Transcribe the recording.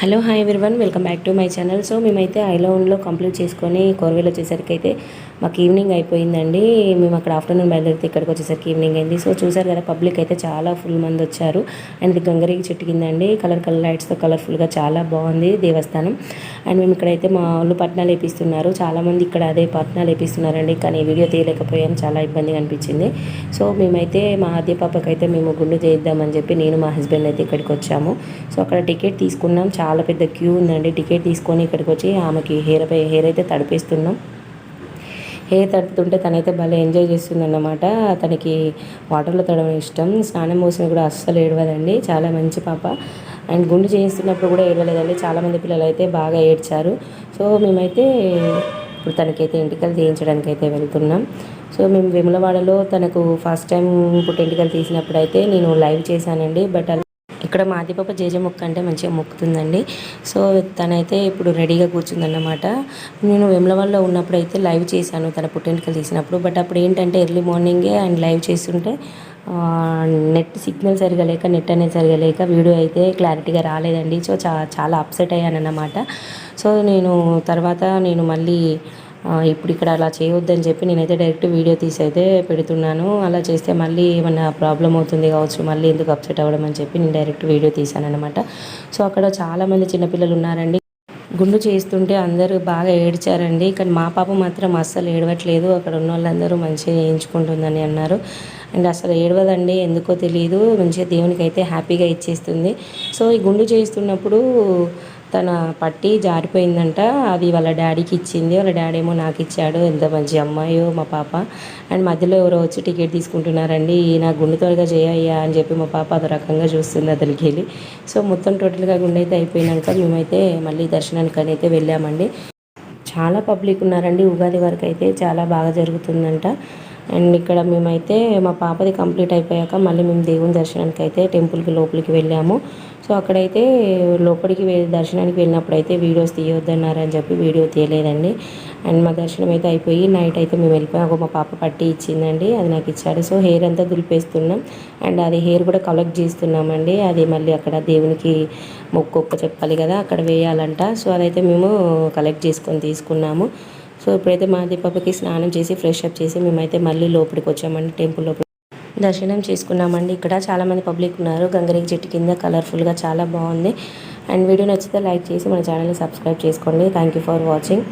Hello hi everyone welcome back to my channel so మేమైతే ఐలౌన్లో complete చేసుకొని కోరవేలు వచ్చేసరికి అయితే మాకు ఈవినింగ్ అయిపోయిందండి. మేము అక్కడ ఆఫ్టర్నూన్ బయలుదేరితే ఇక్కడికి వచ్చేసరికి ఈవినింగ్ అయింది. సో చూసారు కదా పబ్లిక్ అయితే చాలా ఫుల్ మంది వచ్చారు. అండ్ ఇది గంగరేగి చెట్టు కిందండి కలర్ కలర్ లైట్స్తో కలర్ఫుల్గా చాలా బాగుంది దేవస్థానం. అండ్ మేము ఇక్కడైతే మా వాళ్ళు పట్నాలు వేపిస్తున్నారు. చాలామంది ఇక్కడ అదే పట్నాలు వేపిస్తున్నారండి. కానీ వీడియో తీయలేకపోయాం. చాలా ఇబ్బందిగా అనిపించింది. సో మేమైతే మా ఆద్య పాపకైతే మేము గుండు చేద్దామని చెప్పి నేను మా హస్బెండ్ అయితే ఇక్కడికి వచ్చాము. సో అక్కడ టికెట్ తీసుకున్నాం. చాలా చాలా పెద్ద క్యూ ఉందండి. టికెట్ తీసుకొని ఇక్కడికి వచ్చి ఆమెకి హెయిర్ పై హెయిర్ అయితే తడిపిస్తున్నాం. హెయిర్ తడుపుతుంటే తనైతే భలే ఎంజాయ్ చేస్తుందన్నమాట. తనకి వాటర్లో తడవడం ఇష్టం. స్నానం పోసిన కూడా అస్సలు ఏడవదండి. చాలా మంచి పాప. అండ్ గుండు చేయిస్తున్నప్పుడు కూడా ఏడవలేదండి. చాలామంది పిల్లలు అయితే బాగా ఏడ్చారు. సో మేమైతే ఇప్పుడు తనకైతే ఎంటికలు తీయించడానికి అయితే వెళ్తున్నాం. సో మేము విమలవాడలో తనకు ఫస్ట్ టైం పుట్టెంటికలు తీసినప్పుడు అయితే నేను లైవ్ చేశానండి. బట్ ఇక్కడ మాదిపాప జేజ మొక్క అంటే మంచిగా మొక్కుతుందండి. సో తనైతే ఇప్పుడు రెడీగా కూర్చుందన్నమాట. నేను వెమ్లవాడలో ఉన్నప్పుడు అయితే లైవ్ చేశాను తన పుట్టింటికలు తీసినప్పుడు. బట్ అప్పుడు ఏంటంటే ఎర్లీ మార్నింగే అండ్ లైవ్ చేస్తుంటే నెట్ సిగ్నల్ సరిగా లేక నెట్ అనేది సరిగా లేక వీడియో అయితే క్లారిటీగా రాలేదండి. సో చా చాలా అప్సెట్ అయ్యాను అన్నమాట సో నేను తర్వాత నేను మళ్ళీ ఇప్పుడు ఇక్కడ అలా చేయొద్దని చెప్పి నేనైతే డైరెక్ట్ వీడియో తీసి అయితే పెడుతున్నాను. అలా చేస్తే మళ్ళీ ఏమన్నా ప్రాబ్లం అవుతుంది కావచ్చు మళ్ళీ ఎందుకు అప్సెట్ అవ్వడం అని చెప్పి నేను డైరెక్ట్ వీడియో తీశానమాట అనమాట సో అక్కడ చాలామంది చిన్నపిల్లలు ఉన్నారండి. గుండు చేస్తుంటే అందరూ బాగా ఏడ్చారండి. కానీ మా పాప మాత్రం అస్సలు ఏడవట్లేదు. అక్కడ ఉన్న వాళ్ళందరూ మంచిగా చేయించుకుంటుందని అన్నారు. అండ్ అసలు ఏడవదండి ఎందుకో తెలియదు మంచిగా దేవునికి అయితే హ్యాపీగా ఇచ్చేస్తుంది. సో ఈ గుండు చేస్తున్నప్పుడు తన పట్టి జారిపోయిందంట. అది వాళ్ళ డాడీకి ఇచ్చింది. వాళ్ళ డాడీ ఏమో నాకు ఇచ్చాడు. ఎంత మంచి అమ్మాయో మా పాప. అండ్ మధ్యలో ఎవరో వచ్చి టికెట్ తీసుకుంటున్నారండి. నా గుండె త్వరగా చేయయ్యా అని చెప్పి మా పాప అదో రకంగా చూస్తుంది అతనికి వెళ్ళి. సో మొత్తం టోటల్గా గుండె అయితే అయిపోయినాక మేమైతే మళ్ళీ దర్శనానికి అయితే వెళ్ళామండి. చాలా పబ్లిక్ ఉన్నారండి. ఉగాది వరకు అయితే చాలా బాగా జరుగుతుందంట. అండ్ ఇక్కడ మేమైతే మా పాపది కంప్లీట్ అయిపోయాక మళ్ళీ మేము దేవుని దర్శనానికి అయితే టెంపుల్కి లోపలికి వెళ్ళాము. సో అక్కడైతే లోపలికి దర్శనానికి వెళ్ళినప్పుడు అయితే వీడియోస్ తీయొద్దన్నారని చెప్పి వీడియో తీయలేదండి. అండ్ మా దర్శనం అయితే అయిపోయి నైట్ అయితే మేము వెళ్ళిపోయాము మా పాప పట్టి ఇచ్చిందండి. అది నాకు ఇచ్చాడు. సో హెయిర్ అంతా దులిపేస్తున్నాం. అండ్ అది హెయిర్ కూడా కలెక్ట్ చేస్తున్నామండి. అది మళ్ళీ అక్కడ దేవునికి మొక్కొక్క చెప్పాలి కదా అక్కడ వేయాలంట. సో అదైతే మేము కలెక్ట్ చేసుకొని తీసుకున్నాము. సో ఇప్పుడైతే మా దీపాపకి స్నానం చేసి ఫ్రెష్ అప్ చేసి మేమైతే మళ్ళీ లోపలికి వచ్చామండి టెంపుల్ లోపల దర్శనం చేసుకున్నామండి. ఇక్కడ చాలామంది పబ్లిక్ ఉన్నారు. గంగరేగి చెట్టు కింద కలర్ఫుల్గా చాలా బాగుంది. అండ్ వీడియో నచ్చితే లైక్ చేసి మన ఛానల్ని సబ్స్క్రైబ్ చేసుకోండి. Thank you for watching